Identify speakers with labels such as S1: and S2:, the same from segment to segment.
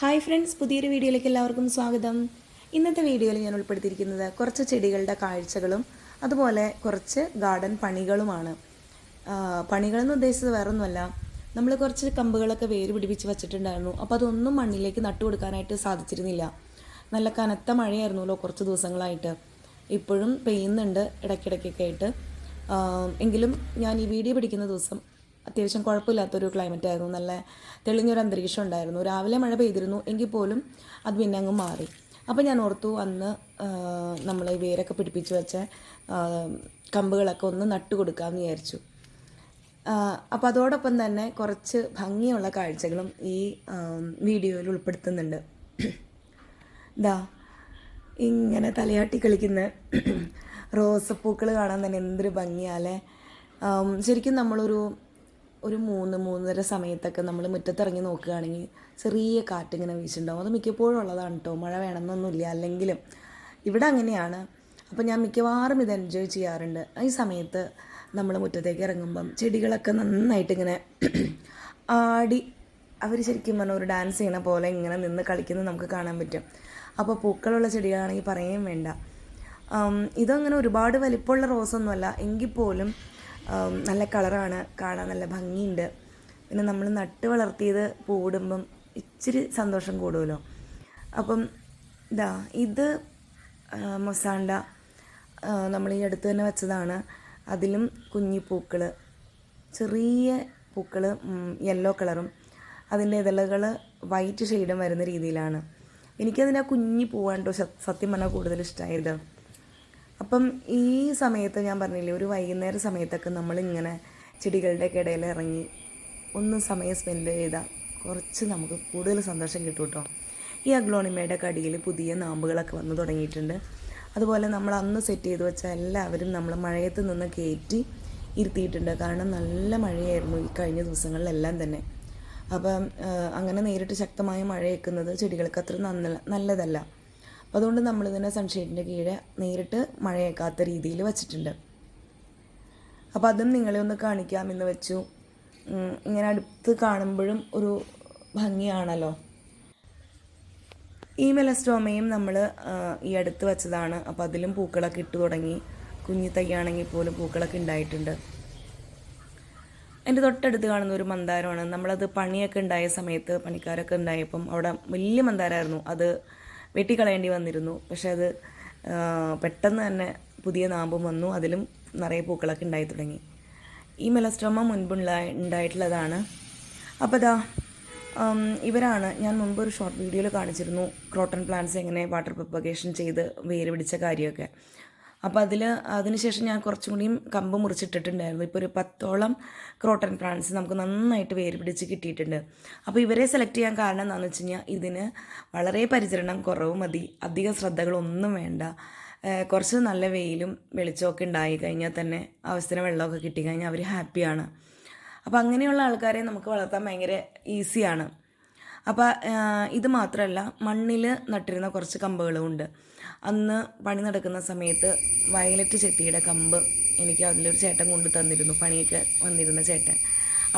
S1: Hi friends പുതിയൊരു വീഡിയോയിലേക്ക് എല്ലാവർക്കും സ്വാഗതം. ഇന്നത്തെ വീഡിയോയിൽ ഞാൻ ഉൾപ്പെടുത്തിയിരിക്കുന്നത് കുറച്ച് ചെടികളുടെ കാഴ്ചകളും അതുപോലെ കുറച്ച് ഗാർഡൻ പണികളുമാണ്. പണികളെന്ന് ഉദ്ദേശിച്ചത് വേറൊന്നുമല്ല. നമ്മൾ കുറച്ച് കമ്പുകളൊക്കെ വേര് പിടിപ്പിച്ച് വെച്ചിട്ടുണ്ടായിരുന്നു. അപ്പോൾ അതൊന്നും മണ്ണിലേക്ക് നട്ടു കൊടുക്കാനായിട്ട് സാധിച്ചിരുന്നില്ല. നല്ല കനത്ത മഴയായിരുന്നല്ലോ കുറച്ച് ദിവസങ്ങളായിട്ട്. ഇപ്പോഴും പെയ്യുന്നുണ്ട് ഇടയ്ക്കിടയ്ക്കൊക്കെ ആയിട്ട്. എങ്കിലും ഞാൻ ഈ വീഡിയോ പിടിക്കുന്ന ദിവസം അത്യാവശ്യം കുഴപ്പമില്ലാത്തൊരു ക്ലൈമറ്റ് ആയിരുന്നു. നല്ല തെളിഞ്ഞൊരു അന്തരീക്ഷം ഉണ്ടായിരുന്നു. രാവിലെ മഴ പെയ്തിരുന്നു. എങ്കിൽ പോലും അത് പിന്നെ അങ്ങ് മാറി. അപ്പോൾ ഞാൻ ഓർത്തു അന്ന് നമ്മൾ വേരൊക്കെ പിടിപ്പിച്ച് വെച്ച കമ്പുകളൊക്കെ ഒന്ന് നട്ടു കൊടുക്കാമെന്ന് വിചാരിച്ചു. അപ്പോൾ അതോടൊപ്പം തന്നെ കുറച്ച് ഭംഗിയുള്ള കാഴ്ചകളും ഈ വീഡിയോയിൽ ഉൾപ്പെടുത്തുന്നുണ്ട്. ദാ ഇങ്ങനെ തലയാട്ടി കളിക്കുന്ന റോസപ്പൂക്കൾ കാണാൻ തന്നെ എന്തൊരു ഭംഗിയാലേ ശരിക്കും നമ്മളൊരു ഒരു മൂന്ന് മൂന്നര സമയത്തൊക്കെ നമ്മൾ മുറ്റത്തിറങ്ങി നോക്കുകയാണെങ്കിൽ ചെറിയ കാറ്റിങ്ങനെ വീശുണ്ടാവും. അത് മിക്കപ്പോഴും ഉള്ളതാണ് കേട്ടോ മഴ വേണമെന്നൊന്നുമില്ല. അല്ലെങ്കിലും ഇവിടെ അങ്ങനെയാണ്. അപ്പോൾ ഞാൻ മിക്കവാറും ഇത് എൻജോയ് ചെയ്യാറുണ്ട്. ഈ സമയത്ത് നമ്മൾ മുറ്റത്തേക്ക് ഇറങ്ങുമ്പം ചെടികളൊക്കെ നന്നായിട്ട് ഇങ്ങനെ ആടി അവർ ശരിക്കും പറഞ്ഞാൽ ഒരു ഡാൻസ് ചെയ്യണ പോലെ ഇങ്ങനെ നിന്ന് കളിക്കുന്നത് നമുക്ക് കാണാൻ പറ്റും. അപ്പോൾ പൂക്കളുള്ള ചെടികളാണെങ്കിൽ പറയുകയും വേണ്ട. ഇതങ്ങനെ ഒരുപാട് വലിപ്പമുള്ള റോസൊന്നുമല്ല എങ്കിൽ പോലും നല്ല കളറാണ് കാണാൻ നല്ല ഭംഗിയുണ്ട്. പിന്നെ നമ്മൾ നട്ട് വളർത്തിയത് പൂവിടുമ്പം ഇച്ചിരി സന്തോഷം കൂടുമല്ലോ. അപ്പം ഇതാ ഇത് മൊസാണ്ട നമ്മൾ ഈ അടുത്ത് തന്നെ വെച്ചതാണ്. അതിലും കുഞ്ഞി പൂക്കൾ ചെറിയ പൂക്കൾ യെല്ലോ കളറും അതിന്റെ ഇതളകൾ വൈറ്റ് ഷെയ്ഡും വരുന്ന രീതിയിലാണ്. എനിക്കതിന്റെ ആ കുഞ്ഞി പൂവാണ് കേട്ടോ സത്യം പറഞ്ഞാൽ കൂടുതൽ ഇഷ്ടമായത് അപ്പം ഈ സമയത്ത് ഞാൻ പറഞ്ഞില്ലേ ഒരു വൈകുന്നേര സമയത്തൊക്കെ നമ്മളിങ്ങനെ ചെടികളുടെ ഇടയിൽ ഇറങ്ങി ഒന്ന് സമയം സ്പെൻഡ് ചെയ്താൽ കുറച്ച് നമുക്ക് കൂടുതൽ സന്തോഷം കിട്ടും കേട്ടോ. ഈ അഗ്ലോണിമയുടെ കടിയിൽ പുതിയ നാമ്പുകളൊക്കെ വന്നു തുടങ്ങിയിട്ടുണ്ട്. അതുപോലെ നമ്മൾ അന്ന് സെറ്റ് ചെയ്ത് വെച്ച എല്ലാവരും നമ്മൾ മഴയത്ത് നിന്ന് കയറ്റി ഇരുത്തിയിട്ടുണ്ട്. കാരണം നല്ല മഴയായിരുന്നു ഈ കഴിഞ്ഞ ദിവസങ്ങളിലെല്ലാം തന്നെ. അപ്പം അങ്ങനെ നേരിട്ട് ശക്തമായ മഴയേക്കുന്നത് ചെടികൾക്ക് അത്ര നന്നല്ല നല്ലതല്ല. അപ്പോൾ അതുകൊണ്ട് നമ്മളിതിനെ സൺഷെയ്ഡിന്റെ കീഴെ നേരിട്ട് മഴയേക്കാത്ത രീതിയിൽ വച്ചിട്ടുണ്ട്. അപ്പോൾ അതും നിങ്ങളെ ഒന്ന് കാണിക്കാമെന്ന് വെച്ചു. ഇങ്ങനെ അടുത്ത് കാണുമ്പോഴും ഒരു ഭംഗിയാണല്ലോ. ഈ മെലസ്റ്റോമയും നമ്മൾ ഈ അടുത്ത് വെച്ചതാണ്. അപ്പോൾ അതിലും പൂക്കളൊക്കെ ഇട്ട് തുടങ്ങി. കുഞ്ഞി തൈയാണെങ്കിൽ പോലും പൂക്കളൊക്കെ ഉണ്ടായിട്ടുണ്ട്. എന്റെ തൊട്ടടുത്ത് കാണുന്ന ഒരു മന്ദാരമാണ്. നമ്മളത് പണിയൊക്കെ ഉണ്ടായ സമയത്ത് പണിക്കാരൊക്കെ ഉണ്ടായപ്പം അവിടെ വലിയ മന്ദാരമായിരുന്നു. അത് വെട്ടിക്കളയേണ്ടി വന്നിരുന്നു. പക്ഷെ അത് പെട്ടെന്ന് തന്നെ പുതിയ നാമ്പും വന്നു. അതിലും നിറയെ പൂക്കളൊക്കെ ഉണ്ടായി തുടങ്ങി. ഈ മെലസ്ട്രോമ മുൻപുള്ള ഉണ്ടായിട്ടുള്ളതാണ്. അപ്പോൾ ഉം, ഇവരാണ്. ഞാൻ മുൻപ് ഒരു ഷോർട്ട് വീഡിയോയിൽ കാണിച്ചിരുന്നു ക്രോട്ടൺ പ്ലാന്റ്സ് എങ്ങനെ വാട്ടർ പ്രൊപ്പഗേഷൻ ചെയ്ത് വേര് പിടിച്ച കാര്യമൊക്കെ. അപ്പോൾ അതിൽ അതിനുശേഷം ഞാൻ കുറച്ചും കൂടിയും കമ്പ് മുറിച്ചിട്ടിട്ടുണ്ടായിരുന്നു. ഇപ്പോൾ ഒരു പത്തോളം ക്രോട്ടൺ പ്ലാന്റ്സ് നമുക്ക് നന്നായിട്ട് വേര് പിടിച്ച് കിട്ടിയിട്ടുണ്ട്. അപ്പോൾ ഇവരെ സെലക്ട് ചെയ്യാൻ കാരണം എന്താണെന്ന് വെച്ച് കഴിഞ്ഞാൽ ഇതിന് വളരെ പരിചരണം കുറവ് മതി. അധിക ശ്രദ്ധകളൊന്നും വേണ്ട. കുറച്ച് നല്ല വെയിലും വെളിച്ചമൊക്കെ ഉണ്ടായി കഴിഞ്ഞാൽ തന്നെ ആവശ്യത്തിന് വെള്ളമൊക്കെ കിട്ടിക്കഴിഞ്ഞാൽ അവർ ഹാപ്പിയാണ്. അപ്പോൾ അങ്ങനെയുള്ള ആൾക്കാരെ നമുക്ക് വളർത്താൻ ഭയങ്കര ഈസിയാണ്. അപ്പോൾ ഇത് മാത്രമല്ല മണ്ണിൽ നട്ടിരുന്ന കുറച്ച് കമ്പുകളും ഉണ്ട്. അന്ന് പണി നടക്കുന്ന സമയത്ത് വയലറ്റ് ചെത്തിയുടെ കമ്പ് എനിക്ക് അതിലൊരു ചേട്ടൻ കൊണ്ട് തന്നിരുന്നു പണിയൊക്കെ വന്നിരുന്ന ചേട്ടൻ.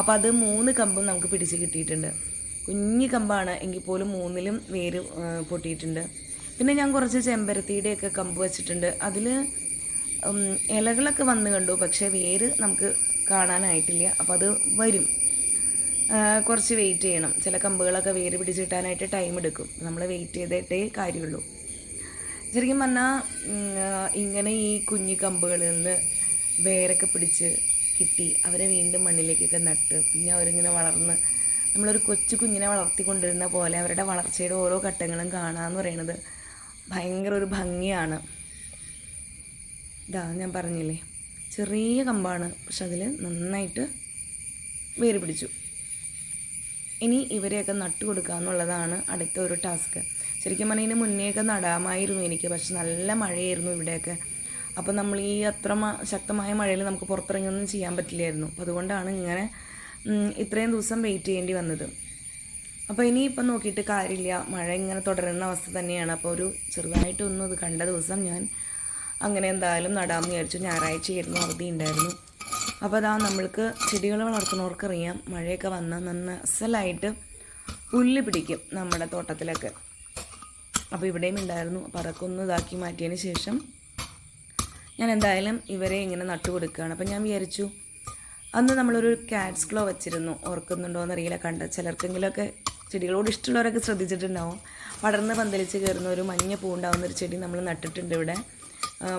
S1: അപ്പോൾ അത് മൂന്ന് കമ്പും നമുക്ക് പിടിച്ച് കിട്ടിയിട്ടുണ്ട്. കുഞ്ഞു കമ്പാണ് എങ്കിൽ പോലും മൂന്നിലും വേര് പൊട്ടിയിട്ടുണ്ട്. പിന്നെ ഞാൻ കുറച്ച് ചെമ്പരത്തിയുടെയൊക്കെ കമ്പ് വെച്ചിട്ടുണ്ട്. അതിൽ ഇലകളൊക്കെ വന്ന് കണ്ടു പക്ഷേ വേര് നമുക്ക് കാണാനായിട്ടില്ല. അപ്പോൾ അത് വരും. കുറച്ച് വെയിറ്റ് ചെയ്യണം. ചില കമ്പുകളൊക്കെ വേര് പിടിച്ച് കിട്ടാനായിട്ട് ടൈം എടുക്കും. നമ്മൾ വെയിറ്റ് ചെയ്തിട്ടേ കാര്യമുള്ളൂ. ശരിക്കും പറഞ്ഞാൽ ഇങ്ങനെ ഈ കുഞ്ഞു കമ്പുകളിൽ നിന്ന് വേരൊക്കെ പിടിച്ച് കിട്ടി അവരെ വീണ്ടും മണ്ണിലേക്കൊക്കെ നട്ട് പിന്നെ അവരിങ്ങനെ വളർന്ന് നമ്മളൊരു കൊച്ചു കുഞ്ഞിനെ വളർത്തിക്കൊണ്ടിരുന്ന പോലെ അവരുടെ വളർച്ചയുടെ ഓരോ ഘട്ടങ്ങളും കാണാമെന്ന് പറയുന്നത് ഭയങ്കര ഒരു ഭംഗിയാണ്. ഇതാ ഞാൻ പറഞ്ഞില്ലേ ചെറിയ കമ്പാണ്. പക്ഷെ അതിൽ നന്നായിട്ട് വേര് പിടിച്ചു. ഇനി ഇവരെയൊക്കെ നട്ടു കൊടുക്കുക എന്നുള്ളതാണ് അടുത്ത ഒരു ടാസ്ക്. ശരിക്കും പറഞ്ഞാൽ ഇതിന് മുന്നേയൊക്കെ നടാമായിരുന്നു എനിക്ക്. പക്ഷെ നല്ല മഴയായിരുന്നു ഇവിടെയൊക്കെ. അപ്പോൾ നമ്മൾ ഈ അത്ര ശക്തമായ മഴയിൽ നമുക്ക് പുറത്തിറങ്ങിയൊന്നും ചെയ്യാൻ പറ്റില്ലായിരുന്നു. അപ്പോൾ അതുകൊണ്ടാണ് ഇങ്ങനെ ഇത്രയും ദിവസം വെയിറ്റ് ചെയ്യേണ്ടി വന്നത്. അപ്പോൾ ഇനി ഇപ്പം നോക്കിയിട്ട് കാര്യമില്ല. മഴ ഇങ്ങനെ തുടരുന്ന അവസ്ഥ തന്നെയാണ്. അപ്പോൾ ഒരു ചെറുതായിട്ടൊന്നും ഇത് കണ്ട ദിവസം ഞാൻ അങ്ങനെ എന്തായാലും നടാമെന്ന് വിചാരിച്ചു. ഞായറാഴ്ചയായിരുന്നു അവധി ഉണ്ടായിരുന്നു. അപ്പോൾ അതാ നമ്മൾക്ക് ചെടികൾ വളർത്തുന്നവർക്കറിയാം മഴയൊക്കെ വന്നാൽ നന്ന അസലായിട്ട് പുല്ല് പിടിക്കും നമ്മുടെ തോട്ടത്തിലൊക്കെ. അപ്പോൾ ഇവിടെയും ഉണ്ടായിരുന്നു അപ്പോൾ അതൊക്കെ ഒന്ന് ഇതാക്കി മാറ്റിയതിന് ശേഷം ഞാൻ എന്തായാലും ഇവരെ ഇങ്ങനെ നട്ടു കൊടുക്കുകയാണ് അപ്പോൾ ഞാൻ വിചാരിച്ചു അന്ന് നമ്മളൊരു കാറ്റ്സ് ക്ലോ വെച്ചിരുന്നു ഓർക്കുന്നുണ്ടോ എന്നറിയില്ല കണ്ട ചിലർക്കെങ്കിലുമൊക്കെ ചെടികളോട് ഇഷ്ടമുള്ളവരൊക്കെ ശ്രദ്ധിച്ചിട്ടുണ്ടാവും. പടർന്ന് പന്തലിച്ച് കയറുന്ന ഒരു മഞ്ഞ പൂ ഉണ്ടാവുന്ന ഒരു ചെടി നമ്മൾ നട്ടിട്ടുണ്ട് ഇവിടെ.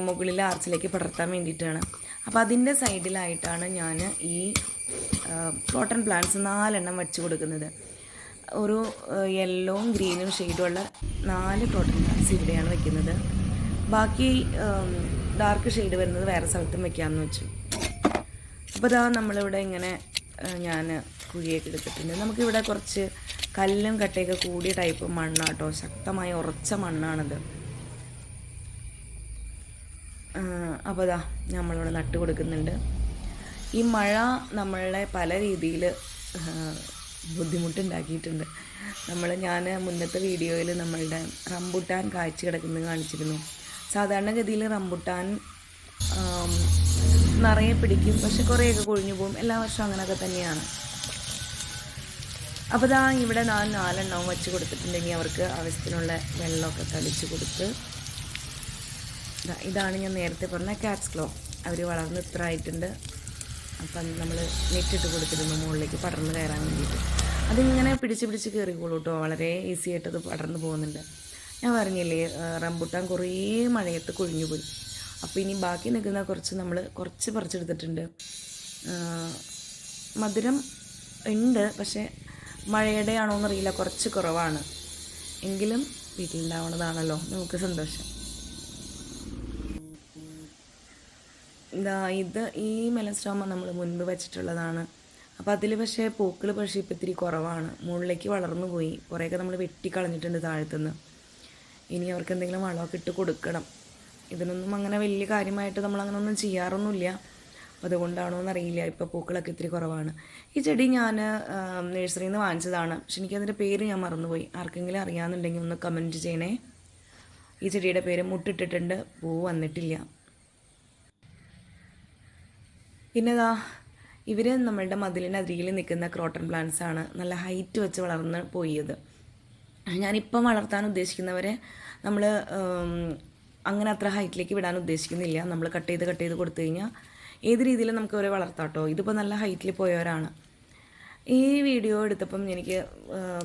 S1: മുകളിലെ ആർച്ചിലേക്ക് പടർത്താൻ വേണ്ടിയിട്ടാണ്. അപ്പോൾ അതിന്റെ സൈഡിലായിട്ടാണ് ഞാൻ ഈ കോട്ടൺ പ്ലാന്റ്സ് നാലെണ്ണം വെച്ച് കൊടുക്കുന്നത്. ഒരു യെല്ലോവും ഗ്രീനും ഷെയ്ഡുള്ള നാല് കോട്ടൺ പ്ലാന്റ്സ് ഇവിടെയാണ് വെക്കുന്നത്. ബാക്കി ഡാർക്ക് ഷെയ്ഡ് വരുന്നത് വേറെ സ്ഥലത്തും വെക്കാമെന്ന് വെച്ചു. അപ്പോൾ ഇതാ നമ്മളിവിടെ ഇങ്ങനെ ഞാൻ കുഴിയൊക്കെ എടുത്തിട്ടുണ്ട്. നമുക്കിവിടെ കുറച്ച് കല്ലും കട്ടയൊക്കെ കൂടിയ ടൈപ്പ് മണ്ണാട്ടോ. ശക്തമായ ഉറച്ച മണ്ണാണിത്. അപ്പോൾ ഇതാ നമ്മളിവിടെ നട്ട് കൊടുക്കുന്നുണ്ട്. ഈ മഴ നമ്മളെ പല രീതിയിൽ ബുദ്ധിമുട്ടുണ്ടാക്കിയിട്ടുണ്ട്. നമ്മൾ ഞാൻ മുന്നത്തെ വീഡിയോയിൽ നമ്മളുടെ റംബുട്ടാൻ കാഴ്ച കിടക്കുന്നത് കാണിച്ചിരുന്നു. സാധാരണഗതിയിൽ റംബുട്ടാൻ നിറയെ പിടിക്കും പക്ഷെ കുറേയൊക്കെ കൊഴിഞ്ഞു പോകും. എല്ലാ വർഷവും അങ്ങനെയൊക്കെ തന്നെയാണ്. അപ്പോൾ ദാ ഇവിടെ ഞാൻ നാലെണ്ണവും വെച്ച് കൊടുത്തിട്ടുണ്ടെങ്കിൽ അവർക്ക് ആവശ്യത്തിനുള്ള വെള്ളമൊക്കെ തളിച്ച് കൊടുത്ത് ഇതാണ് ഞാൻ നേരത്തെ പറഞ്ഞ കാറ്റ്സ് ക്ലോ അവർ വളർന്ന് ഇത്ര ആയിട്ടുണ്ട്. അപ്പം നമ്മൾ നെറ്റിട്ട് കൊടുത്തിരുന്നു മുകളിലേക്ക് പടർന്ന് കയറാൻ വേണ്ടിയിട്ട്. അതിങ്ങനെ പിടിച്ച് പിടിച്ച് കയറിക്കോളൂ കേട്ടോ വളരെ ഈസി ആയിട്ട് അത് പടർന്ന് പോകുന്നുണ്ട്. ഞാൻ പറഞ്ഞില്ലേ റംബുട്ടാൻ കുറേ മഴയത്ത് കൊഴിഞ്ഞു പോയി. അപ്പോൾ ഇനി ബാക്കി നിൽക്കുന്ന കുറച്ച് നമ്മൾ കുറച്ച് പറിച്ചെടുത്തിട്ടുണ്ട്. മധുരം ഉണ്ട് പക്ഷേ മഴയുടെ ആണോ എന്നറിയില്ല കുറച്ച് കുറവാണ്. എങ്കിലും വീട്ടിലുണ്ടാവുന്നതാണല്ലോ നമുക്ക് സന്തോഷം. ഇതാ ഇത് ഈ മെലസ്ട്രോമ നമ്മൾ മുൻപ് വെച്ചിട്ടുള്ളതാണ്. അപ്പോൾ അതിൽ പക്ഷേ പൂക്കൾ പക്ഷേ ഇപ്പം ഇത്തിരി കുറവാണ്. മുകളിലേക്ക് വളർന്നു പോയി. കുറേയൊക്കെ നമ്മൾ വെട്ടിക്കളഞ്ഞിട്ടുണ്ട് താഴത്തുനിന്ന്. ഇനി അവർക്ക് എന്തെങ്കിലും വളമൊക്കെ ഇട്ട് കൊടുക്കണം. ഇതിനൊന്നും അങ്ങനെ വലിയ കാര്യമായിട്ട് നമ്മൾ അങ്ങനെ ഒന്നും ചെയ്യാറൊന്നുമില്ല. അപ്പോൾ അതുകൊണ്ടാണോ എന്നറിയില്ല. ഇപ്പോൾ പൂക്കളൊക്കെ ഇത്തിരി കുറവാണ്. ഈ ചെടി ഞാൻ നഴ്സറിയിൽ നിന്ന് വാങ്ങിച്ചതാണ്. പക്ഷെ എനിക്കതിന്റെ പേര് ഞാൻ മറന്നുപോയി. ആർക്കെങ്കിലും അറിയാമെന്നുണ്ടെങ്കിൽ ഒന്ന് കമന്റ് ചെയ്യണേ. ഈ ചെടിയുടെ പേര് മുട്ടിട്ടിട്ടുണ്ട്. പൂ വന്നിട്ടില്ല. പിന്നെ ഇതാ ഇവർ നമ്മളുടെ മതിലിനരികിൽ നിൽക്കുന്ന ക്രോട്ടൺ പ്ലാന്റ്സ് ആണ് നല്ല ഹൈറ്റ് വെച്ച് വളർന്ന് പോയത്. ഞാനിപ്പം വളർത്താൻ ഉദ്ദേശിക്കുന്നവരെ നമ്മൾ അങ്ങനെ അത്ര ഹൈറ്റിലേക്ക് വിടാൻ ഉദ്ദേശിക്കുന്നില്ല. നമ്മൾ കട്ട് ചെയ്ത് കട്ട് ചെയ്ത് കൊടുത്തു കഴിഞ്ഞാൽ ഏത് രീതിയിലും നമുക്ക് അവരെ വളർത്താം കേട്ടോ. ഇതിപ്പോൾ നല്ല ഹൈറ്റിൽ പോയവരാണ്. ഈ വീഡിയോ എടുത്തപ്പം എനിക്ക്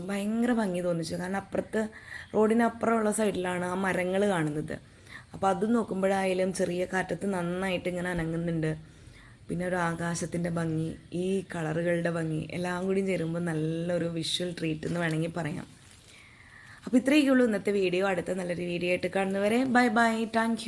S1: ഭയങ്കര ഭംഗി തോന്നിച്ചു. കാരണം അപ്പുറത്ത് റോഡിനപ്പുറമുള്ള സൈഡിലാണ് ആ മരങ്ങൾ കാണുന്നത്. അപ്പോൾ അത് നോക്കുമ്പോഴായാലും ചെറിയ കാറ്റത്ത് നന്നായിട്ട് ഇങ്ങനെ അനങ്ങുന്നുണ്ട്. പിന്നെ ഒരു ആകാശത്തിന്റെ ഭംഗി ഈ കളറുകളുടെ ഭംഗി എല്ലാം കൂടി ചേരുമ്പോൾ നല്ലൊരു വിഷ്വൽ ട്രീറ്റ് എന്ന് വേണമെങ്കിൽ പറയാം. അപ്പോൾ ഇത്രയൊക്കെ ഉള്ളൂ ഇന്നത്തെ വീഡിയോ അടുത്ത നല്ലൊരു വീഡിയോ ആയിട്ട് കാണുന്നവരെ ബൈ ബൈ താങ്ക്